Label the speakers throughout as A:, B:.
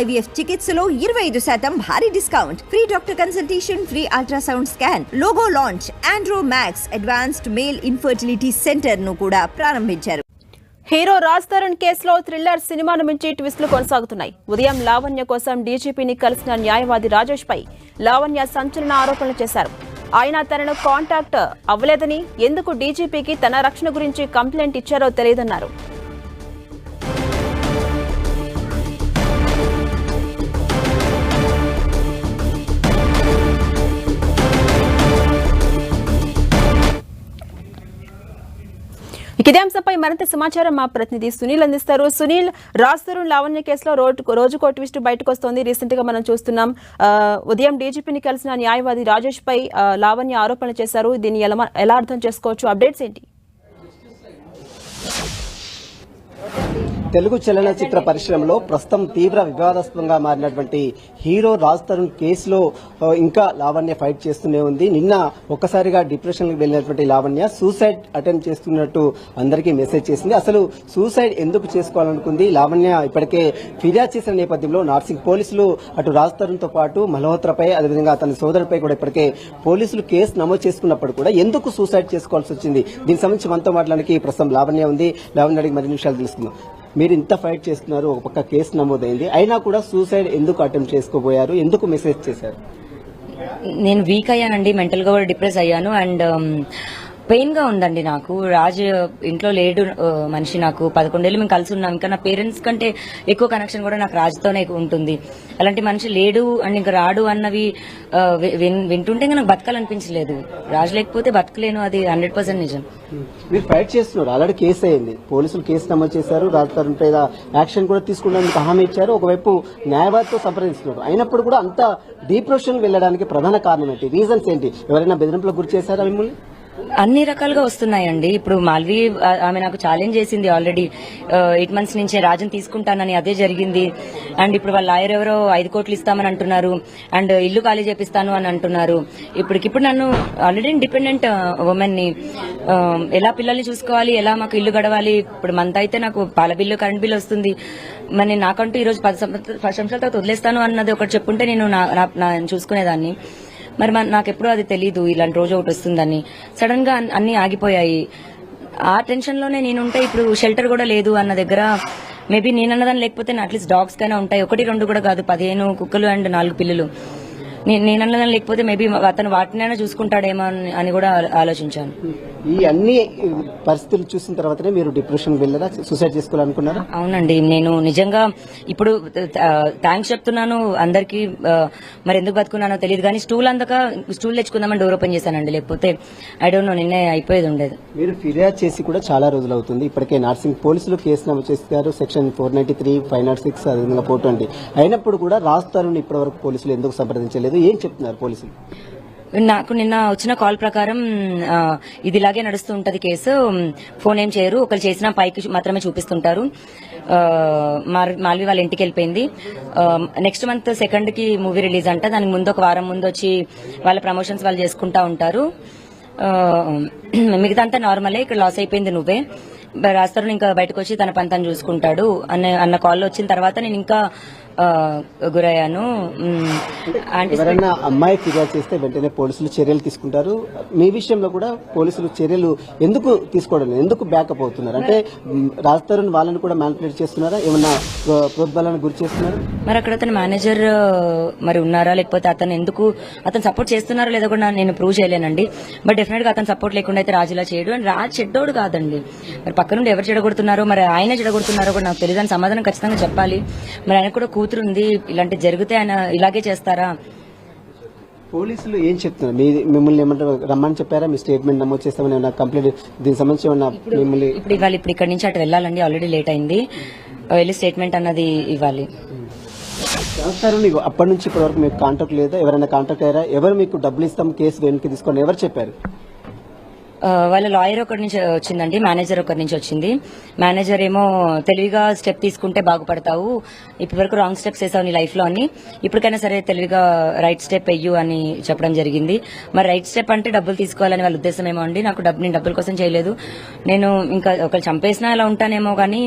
A: IVF చికిత్సలో ఇరవై ఐదు శాతం భారీ discount. Free doctor consultation free ultrasound scan logo launch Andro Max advanced male infertility సెంటర్ను కూడా ప్రారంభించారు.
B: హీరో రాజ్ తరుణ్ కేసులో థ్రిల్లర్ సినిమాను మించి ట్విస్టులు కొనసాగుతున్నాయి. ఉదయం లావణ్య కోసం డీజీపీని కలిసిన న్యాయవాది రాజేష్ పై లావణ్య సంచలన ఆరోపణలు చేశారు. ఆయన తనను కాంటాక్ట్ అవ్వలేదని ఎందుకు డీజీపీకి తన రక్షణ గురించి కంప్లైంట్ ఇచ్చారో తెలియదన్నారు. ఇదే అంశంపై మరింత సమాచారం మా ప్రతినిధి సునీల్ అందిస్తారు. సునీల్ రాజ్ లావణ్య కేసులో రోజు రోజుకో ట్విస్ట్ బయటకు వస్తోంది రీసెంట్గా మనం చూస్తున్నాం ఉదయం డీజీపీని కలిసిన న్యాయవాది రాజేష్ పై లావణ్య ఆరోపణలు చేశారు. దీన్ని ఎలా ఎలా అర్థం చేసుకోవచ్చు? అప్డేట్స్ ఏంటి?
C: తెలుగు చలనచిత్ర పరిశ్రమలో ప్రస్తుతం తీవ్ర వివాదాస్పదంగా మారినటువంటి హీరో రాజ్ తరుణ్ కేసులో ఇంకా లావణ్య ఫైట్ చేస్తూనే ఉంది. నిన్న ఒక్కసారిగా డిప్రెషన్ వెళ్ళినటువంటి లావణ్య సూసైడ్ అటెంప్ట్ చేస్తున్నట్టు అందరికీ మెసేజ్ చేసింది. అసలు సూసైడ్ ఎందుకు చేసుకోవాలనుకుంది? లావణ్య ఇప్పటికే ఫిర్యాదు చేసిన నేపథ్యంలో నార్సింగ్ పోలీసులు అటు రాజ్ తరుణ్తో పాటు మల్హోత్రపై అదేవిధంగా అతని సోదరుపై కూడా ఇప్పటికే పోలీసులు కేసు నమోదు చేసుకున్నప్పుడు కూడా ఎందుకు సూసైడ్ చేసుకోవాల్సి వచ్చింది? దీనికి సంబంధించి మనతో మాట్లాడడానికి ప్రస్తుతం లావణ్య ఉంది. లావణ్య అడిగి మరిన్ని విషయాలు తెలుసుకుందాం. మీరు ఇంత ఫైట్ చేస్తున్నారు ఒక పక్క కేసు నమోదైంది. అయినా కూడా సూసైడ్ ఎందుకు అటెంప్ట్ చేసుకోబోయారు? ఎందుకు మెసేజ్ చేశారు?
D: నేను వీక్ అయ్యానండి మెంటల్గా కూడా డిప్రెస్ అయ్యాను. అండ్ పెయిన్గా ఉందండి నాకు. రాజ్ ఇంట్లో లేడు మనిషి నాకు. పదకొండేళ్ళు మేము కలిసి ఉన్నాం. ఇంకా నా పేరెంట్స్ కంటే ఎక్కువ కనెక్షన్ కూడా నాకు రాజుతోనే ఉంటుంది. అలాంటి మనిషి లేడు అండ్ ఇంకా రాడు అన్నవి విన్- వింటుంటే నాకు బతకాలనిపించలేదు. రాజు లేకపోతే బతకలేను. అది హండ్రెడ్ పర్సెంట్ నిజం.
C: మీరు ఫైట్ చేస్తున్నారు. ఆల్రెడీ కేసు అయింది. పోలీసులు కేసు నమోదు చేశారు. రాజ్ తరుణ్ పై యాక్షన్ కూడా తీసుకునేందుకు హామీ ఇచ్చారు. ఒకవైపు న్యాయవాదితో సంప్రదిస్తున్నారు. అయినప్పుడు కూడా అంత డిప్రెషన్ వెళ్ళడానికి ప్రధాన కారణం ఏంటి? రీజన్స్ ఏంటి? ఎవరైనా బెదిరింపులకు గురి చేశారా మిమ్మల్ని?
D: అన్ని రకాలుగా వస్తున్నాయండి. ఇప్పుడు మాల్వి ఆమె నాకు ఛాలెంజ్ చేసింది ఆల్రెడీ ఎయిట్ మంత్స్ నుంచే రాజన్ తీసుకుంటానని అదే జరిగింది. అండ్ ఇప్పుడు వాళ్ళ లాయర్ ఎవరో ఐదు కోట్లు ఇస్తామని అంటున్నారు. అండ్ ఇల్లు ఖాళీ చేపిస్తాను అని అంటున్నారు. ఇప్పటికిప్పుడు నన్ను ఆల్రెడీ డిపెండెంట్ ఉమెన్ని ఎలా పిల్లల్ని చూసుకోవాలి ఎలా మాకు ఇల్లు గడవాలి ఇప్పుడు మంత్ అయితే నాకు పాల బిల్లు కరెంట్ బిల్లు వస్తుంది. మరి నాకంటూ ఈ రోజు పది సంవత్సరాల పది తర్వాత వదిలేస్తాను అన్నది ఒకటి చెప్పుంటే నేను నా- చూసుకునేదాన్ని. మరి నాకు ఎప్పుడు అది తెలీదు ఇలాంటి రోజు ఒకటి వస్తుందని. సడన్గా అన్ని ఆగిపోయాయి. ఆ టెన్షన్లోనే నేనుంటే ఇప్పుడు షెల్టర్ కూడా లేదు అన్న దగ్గర మేబీ నేనన్నదాన్ని లేకపోతే అట్లీస్ట్ డాగ్స్ కైనా ఉంటాయి. ఒకటి రెండు కూడా కాదు. పదిహేను కుక్కలు అండ్ నాలుగు పిల్లలు. నే- నేనన్నదాన్ని లేకపోతే మేబీ అతను వాటినైనా చూసుకుంటాడేమో అని- కూడా ఆలోచించాను.
C: ఈ అన్ని పరిస్థితులు చూసిన తర్వాతనే మీరు డిప్రెషన్ వెళ్ళారా? సూసైడ్ చేసుకోవాలనుకున్నారా?
D: అవునండి. నేను నిజంగా ఇప్పుడు థ్యాంక్స్ చెప్తున్నాను అందరికి. మరి ఎందుకు బతుకున్నానో తెలియదు కానీ స్టూల్ అందక స్టూల్ తెచ్చుకుందామని డోర్ ఓపెన్ చేశానండి. లేకపోతే ఐ డోంట్ నో నిన్నే అయిపోయేది ఉండేది.
C: మీరు ఫిర్యాదు చేసి కూడా చాలా రోజులు అవుతుంది. ఇప్పటికే నార్సింగ్ పోలీసులు కేసు నమోదు చేశారు. Section four ninety three five nought six అదేవిధంగా ఫోర్ ట్వంటీ. అయినప్పుడు కూడా రాజ్ తరుణ్ ఇప్పటి వరకు పోలీసులు ఎందుకు సంప్రదించలేదు? ఏం చెప్తున్నారు పోలీసులు?
D: నాకు నిన్న వచ్చిన కాల్ ప్రకారం ఇదిలాగే ఇది ఇలాగే నడుస్తూ ఉంటది కేసు. ఫోన్ ఏం చేయరు. ఒకరు చేసిన పైకి మాత్రమే చూపిస్తుంటారు. మాల్వి వాళ్ళ ఇంటికి వెళ్ళిపోయింది. నెక్స్ట్ మంత్ సెకండ్కి మూవీ రిలీజ్ అంట. దానికి ముందు ఒక వారం ముందు వచ్చి వాళ్ళ ప్రమోషన్స్ వాళ్ళు చేసుకుంటా ఉంటారు. మిగతా అంతా నార్మలే. ఇక్కడ లాస్ అయిపోయింది నువ్వే. రాస్తారు ఇంకా బయటకు వచ్చి తన పని తను చూసుకుంటాడు అన్న అన్న కాల్ వచ్చిన తర్వాత నేను ఇంకా గురయ్యాను.
C: ఎవరైనా అమ్మాయి ఫిర్యాదు చేస్తే వెంటనే పోలీసులు చర్యలు తీసుకుంటారు. మీ విషయంలో కూడా పోలీసులు చర్యలు ఎందుకు తీసుకోవడం? ఎందుకు బ్యాకప్ అవుతున్నారు? అంటే మ్, రాజ్ తరుణ్ వాళ్ళని కూడా మ్యానిపులేట్ చేస్తున్నారా? ఏమన్నా ప్ర- ప్రోద్బలానికి గురి చేస్తున్నారు?
D: మరి అక్కడ అతను మేనేజర్ మరి ఉన్నారా? లేకపోతే అతను ఎందుకు అతను సపోర్ట్ చేస్తున్నారో లేదో కూడా నేను ప్రూవ్ చేయలేనండి. బట్ డెఫినెట్గా అతను సపోర్ట్ లేకుండా అయితే రాజులా చేయడు. అండ్ రాజ్ చెడ్డోడు కాదండి. మరి పక్క నుండి ఎవరు చెడగొడుతున్నారో మరి ఆయన చెడగొడుతున్నారో కూడా నాకు తెలియదు. అని సమాధానం ఖచ్చితంగా చెప్పాలి. మరి ఆయన కూడా కూతురు ఉంది ఇలాంటి జరిగితే ఆయన ఇలాగే చేస్తారా?
C: పోలీసులు ఏం చెప్తున్నారు? మీ మిమ్మల్ని ఏమంటారు? రమ్మని చెప్పారా? మీ స్టేట్మెంట్ నమోదు చేస్తామని ఏమన్నా కంప్లైంట్ దీనికి సంబంధించి ఏమన్నా మిమ్మల్ని
D: ఇప్పుడు ఇవాళ ఇప్పుడు ఇక్కడి నుంచి అటు వెళ్ళాలండి. ఆల్రెడీ లేట్ అయింది. వెళ్ళి స్టేట్మెంట్ అన్నది ఇవ్వాలి.
C: అప్పటి నుంచి ఇప్పటి వరకు మీకు కాంటాక్ట్ లేదా? ఎవరైనా కాంటాక్ట్ అయ్యారా? ఎవరు మీకు డబ్బులు ఇస్తాం? కేసు వెనక్కి తీసుకోండి? ఎవరు చెప్పారు?
D: వాళ్ళ లాయర్ ఒకటి నుంచి వచ్చిందండి మేనేజర్ ఒకరి నుంచి వచ్చింది. మేనేజర్ ఏమో తెలివిగా స్టెప్ తీసుకుంటే బాగుపడతావు ఇప్పటి వరకు రాంగ్ స్టెప్స్ వేసావు నీ లైఫ్లో అని ఇప్పటికైనా సరే తెలివిగా రైట్ స్టెప్ వెయ్యు అని చెప్పడం జరిగింది. మరి రైట్ స్టెప్ అంటే డబ్బులు తీసుకోవాలని వాళ్ళ ఉద్దేశం ఏమో అండి. నాకు డబ్బు నేను డబ్బుల కోసం చేయలేదు. నేను ఇంకా ఒకరు చంపేసినా అలా ఉంటానేమో కానీ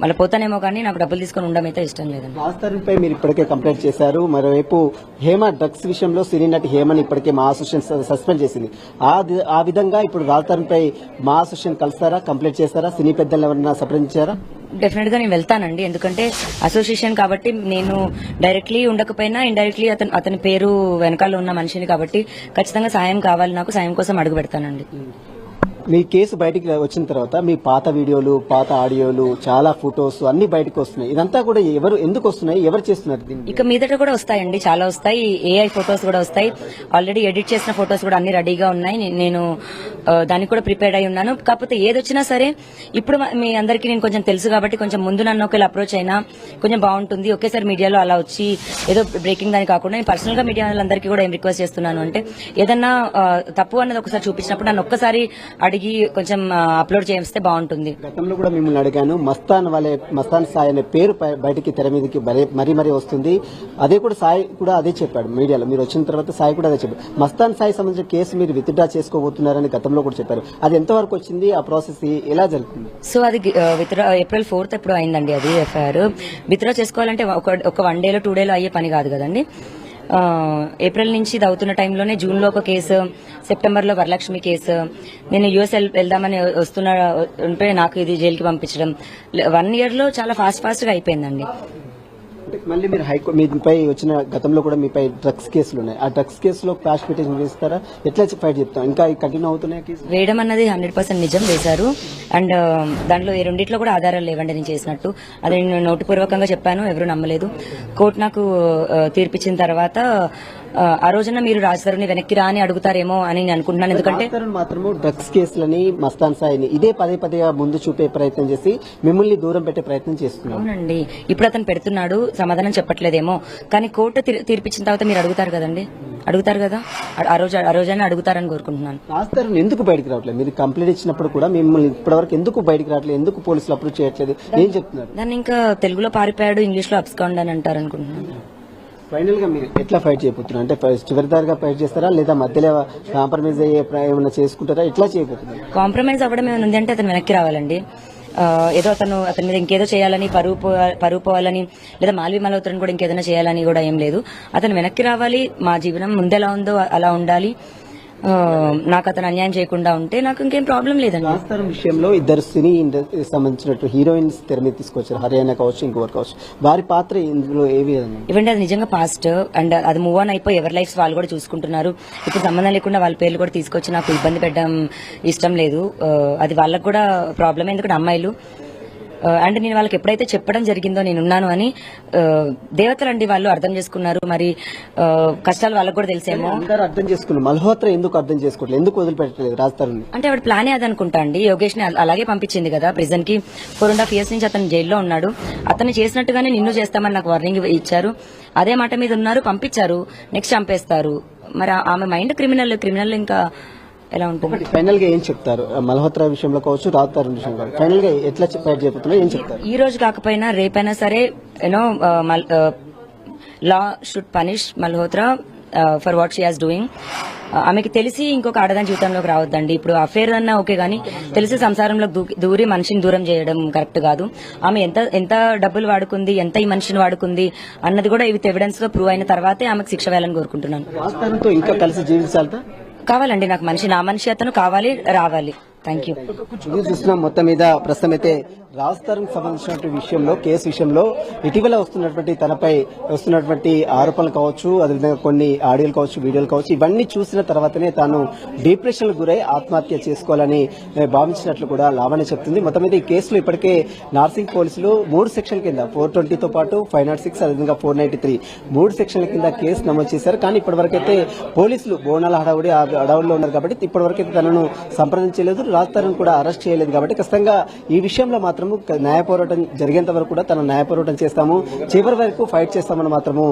D: మళ్ళీ పోతానేమో కానీ నాకు డబ్బులు తీసుకొని ఉండడం అయితే ఇష్టం లేదండి.
C: రాజ్ పై మీరు ఇప్పటికే కంప్లైంట్ చేశారు. మరోవైపు హేమ డ్రగ్స్ విషయంలో సినీ నటి హేమని ఇప్పటికే మా అసోసియేషన్ సస్పెండ్ చేసింది. ఆ ఆ విధంగా ఇప్పుడు రాజ్ పై మా అసోసియేషన్ కలుస్తారా కంప్లైంట్ చేస్తారా సినీ పెద్దలు ఎవరైనా సంప్రదించారా?
D: డెఫినెట్గా నేను వెళ్తానండి. ఎందుకంటే అసోసియేషన్ కాబట్టి నేను డైరెక్ట్లీ ఉండకపోయినా ఇండైరెక్ట్లీ అతను అతని పేరు వెనకాల ఉన్న మనిషిని కాబట్టి ఖచ్చితంగా సాయం కావాలి నాకు సాయం కోసం అడుగు పెడతానండి.
C: మీ కేసు బయటికి వచ్చిన తర్వాత మీ పాత వీడియోలు పాత ఆడియోలు చాలా ఫొటోస్ అన్ని బయటకు వస్తున్నాయి. ఇదంతా కూడా ఎవరు ఎందుకు వస్తున్నాయి? ఎవరు చేస్తున్నారు దీన్ని?
D: ఇక మీదట కూడా వస్తాయండి. చాలా వస్తాయి. ఏఐ ఫొటోస్ కూడా వస్తాయి. ఆల్రెడీ ఎడిట్ చేసిన ఫొటోస్ కూడా అన్ని రెడీగా ఉన్నాయి. నేను దానికి కూడా ప్రిపేర్ అయి ఉన్నాను. కాకపోతే ఏదొచ్చినా సరే ఇప్పుడు మీ అందరికీ నేను కొంచెం తెలుసు కాబట్టి కొంచెం ముందు నన్ను ఒకవేళ అప్రోచ్ అయినా కొంచెం బాగుంటుంది. ఒకేసారి మీడియాలో అలా వచ్చి ఏదో బ్రేకింగ్ దాని కాకుండా నేను పర్సనల్గా మీడియా వాళ్ళందరికీ కూడా ఏం రిక్వెస్ట్ చేస్తున్నాను అంటే ఏదన్నా తప్పు అన్నది ఒకసారి చూపించినప్పుడు నన్ను ఒక్కసారి అడిగి కొంచెం అప్లోడ్ చేస్తే బాగుంటుంది.
C: గతంలో కూడా మిమ్మల్ని అడిగాను మస్తాన్ వాళ్ళే మస్తాన్ సాయి అనే పేరు బయటికి తెర మీదకి మరీ మరీ మరీ వస్తుంది. అదే కూడా సాయి కూడా అదే చెప్పాడు మీడియాలో. మీరు వచ్చిన తర్వాత సాయి కూడా అదే చెప్పాడు. మస్తాన్ సాయి సంబంధించిన కేసు మీరు విత్డ్రా చేసుకోబోతున్నారని గతంలో కూడా చెప్పారు. అది ఎంతవరకు వచ్చింది? ఆ ప్రాసెస్ ఎలా జరుగుతుంది?
D: సో అది విత్డ్రా ఏప్రిల్ ఫోర్త్ ఎప్పుడు అయిందండి అది ఎఫ్ఐఆర్. విత్డ్రా చేసుకోవాలంటే ఒక వన్ డేలో టూ డేలో అయ్యే పని కాదు కదండి. ఏప్రిల్ నుంచి ఇది అవుతున్న టైంలోనే జూన్లో ఒక కేసు సెప్టెంబర్లో వరలక్ష్మి కేసు. నేను యుఎస్ వెళ్దామని వస్తున్న ఉంటే నాకు ఇది జైలుకి పంపించడం. వన్ ఇయర్లో చాలా ఫాస్ట్ ఫాస్ట్గా అయిపోయిందండి.
C: మళ్ళీ మీరు హైకోర్టు మీపై వచ్చిన గతంలో కూడా మీపై డ్రగ్స్ కేసులు ఉన్నాయి ఆ డ్రగ్స్ కేసులో క్లాష్ పిటిషన్ వేస్తారా? ఎట్లా ఫైట్ చెప్తాం ఇంకా కంటిన్యూ అవుతున్నాయి కేసు
D: వేయడం అన్నది హండ్రెడ్ పర్సెంట్ నిజం వేశారు. అండ్ దాంట్లో ఈ రెండిట్లో కూడా ఆధారాలు లేవండి నేను చేసినట్టు. అది నేను నోటుపూర్వకంగా చెప్పాను ఎవరు నమ్మలేదు. కోర్టు నాకు తీర్పిచ్చిన తర్వాత ఆ, రోజున మీరు రాజధాని వెనక్కి రా అని అడుగుతారేమో అని నేను అనుకుంటున్నాను. ఎందుకంటే
C: మాత్రము డ్రగ్స్ కేసులని మస్తాన్ సాయిని ఇదే పదే పదే ముందు చూపే ప్రయత్నం చేసి మిమ్మల్ని దూరం పెట్టే ప్రయత్నం చేస్తున్నారు
D: అవునండి. ఇప్పుడు అతను పెడుతున్నాడు సమాధానం చెప్పట్లేదేమో. కానీ కోర్టు తీర్- తీర్పిచ్చిన తర్వాత మీరు అడుగుతారు కదండి? అడుగుతారు కదా? ఆ- రోజు ఆ రోజైనా అడుగుతారని కోరుకుంటున్నాను.
C: రాజతరుణ్ ఎందుకు బయటికి రావట్లేదు? మీరు కంప్లైంట్ ఇచ్చినప్పుడు కూడా మిమ్మల్ని ఇప్పటివరకు ఎందుకు బయటికి రావట్లేదు? ఎందుకు పోలీసులు అప్రోచ్ చేయట్లేదు? ఏం చెప్తున్నారు?
D: దాన్ని ఇంకా తెలుగులో పారిపోయాడు ఇంగ్లీష్లో అప్స్కాండ్ అని అంటారు అనుకుంటున్నాను
C: ఫైనల్గా మీరు ఎట్లా ఫైట్ చేయబోతున్నారు? అంటే చివరిదారిగా ఫైట్ చేస్తారా? లేదా మధ్యలో కాంప్రమైజ్ అయ్యే ఏమైనా చేసుకుంటారా? ఎట్లా చేయబోతున్నారు?
D: కాంప్రమైజ్ అవ్వడం ఏమైనా ఉంది అంటే అతను వెనక్కి రావాలండి. ఏదో అతను అతని మీద ఇంకేదో చేయాలని పరువు పరువు పోవాలని లేదా మాల్వి మల్హోత్రని కూడా ఇంకేదైనా చేయాలని కూడా ఏం లేదు. అతను వెనక్కి రావాలి మా జీవనం ముందెలా ఉందో అలా ఉండాలి. నాకు అతను అన్యాయం చేయకుండా ఉంటే నాకు ఇంకేం ప్రాబ్లం లేదండి.
C: రాజతరుణ్ విషయంలో ఇద్దరు సినీ ఇండస్ట్రీ సంబంధించినట్టు హీరోయిన్స్ తెర మీద తీసుకొచ్చారు. హర్యానా కావచ్చు ఇంకొకరు కావచ్చు. వారి పాత్ర ఇందులో ఏ విధంగా
D: ఇవంటే అది నిజంగా పాస్ట్ అండ్ అది మూవ్ ఆన్ అయిపోయి ఎవరి లైఫ్స్ వాళ్ళు కూడా చూసుకుంటున్నారు. ఇప్పుడు సంబంధం లేకుండా వాళ్ళ పేర్లు కూడా తీసుకొచ్చి నాకు ఇబ్బంది పెట్టడం ఇష్టం లేదు. అది వాళ్ళకు కూడా ప్రాబ్లమ్ ఎందుకంటే అమ్మాయిలు. అండ్ నేను వాళ్ళకి ఎప్పుడైతే చెప్పడం జరిగిందో నేను ఉన్నాను అని దేవతలండి వాళ్ళు అర్థం చేసుకున్నారు. మరి కష్టాలు వాళ్ళకు కూడా తెలిసేమో.
C: అందరూ అర్థం చేసుకున్నారు. మల్హోత్రా ఎందుకు అర్థం చేసుకోవట్లేదు? ఎందుకు వదిలిపెట్టలేదు రాజతరుణ్
D: అంటే ఆవిడ ప్లానే అది అనుకుంటా అండి. యోగేష్ని అలాగే పంపించింది కదా. ప్రిజన్కి ఫోర్ అండ్ హాఫ్ ఇయర్స్ నుంచి అతను జైల్లో ఉన్నాడు. అతను చేసినట్టుగానే నిన్ను చేస్తామని నాకు వార్నింగ్ ఇచ్చారు. అదే మాట మీద ఉన్నారు పంపించారు. నెక్స్ట్ చంపేస్తారు. మరి ఆమె మైండ్ క్రిమినల్ క్రిమినల్ ఇంకా ఎలా ఉంటుంది?
C: ఫైనల్గా ఏం చెప్తారు? మల్హోత్రా విషయంలో కావచ్చు రాజతరుణ్ విషయంలో ఫైనల్గా ఎట్లా ఫైట్ చేయబోతున్నారు ఏం చెప్తారు?
D: ఈ రోజు కాకపోయినా రేపైనా సరే you know law should punish Malhotra for what she has doing. ఆమెకి తెలిసి ఇంకొక ఆడదాని జీవితంలోకి రావద్దండి. ఇప్పుడు అఫేర్ అన్నా ఓకే కానీ తెలిసి సంసారంలో దూరి మనిషిని దూరం చేయడం కరెక్ట్ కాదు. ఆమె ఎంత ఎంత డబ్బులు వాడుకుంది ఎంత ఈ మనిషిని వాడుకుంది అన్నది కూడా విత్ ఎవిడెన్స్గా ప్రూవ్ అయిన తర్వాతే ఆమెకు శిక్ష వేయాలని కోరుకుంటున్నాను.
C: ఇంకా కలిసి జీవించాలతా?
D: కావాలండి నాకు మనిషి నా మనిషి అతను కావాలి రావాలి. థ్యాంక్ యూ
C: ఇది చూస్తున్నాం మొత్తం మీద ప్రస్తుతం అయితే రాజ్ తరుణ్ సంబంధించినటువంటి విషయంలో కేసు విషయంలో ఇటీవల వస్తున్నటువంటి తనపై వస్తున్నటువంటి ఆరోపణలు కావచ్చు అదేవిధంగా కొన్ని ఆడియోలు కావచ్చు వీడియోలు కావచ్చు ఇవన్నీ చూసిన తర్వాతనే తాను డిప్రెషన్ గురై ఆత్మహత్య చేసుకోవాలని భావించినట్లు కూడా లావణ్య చెప్తుంది. మొత్తం మీద ఈ కేసులో ఇప్పటికే నార్సింగ్ పోలీసులు మూడు సెక్షన్ కింద ఫోర్ ట్వంటీతో పాటు ఫైవ్ నాట్ సిక్స్ అదేవిధంగా ఫోర్ నైన్టీ త్రీ మూడు సెక్షన్ల కింద కేసు నమోదు చేశారు. కానీ ఇప్పటివరకైతే పోలీసులు బోనాల హడావుడి ఆ ఉన్నారు కాబట్టి ఇప్పటివరకైతే తనను సంప్రదించలేదు. రాజ్ తరుణ్ కూడా అరెస్ట్ చేయలేదు కాబట్టి ఖచ్చితంగా ఈ విషయంలో మాత్రము న్యాయ పోరాటం జరిగేంత వరకు కూడా తన న్యాయ పోరాటం చేస్తాము. చివరి వరకు ఫైట్ చేస్తామని మాత్రము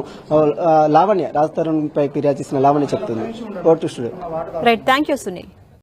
C: లావణ్య రాజ్ తరుణ్ పై ఫిర్యాదు చేసిన లావణ్య చెప్తుంది. Court studio
B: right thank you Sunil.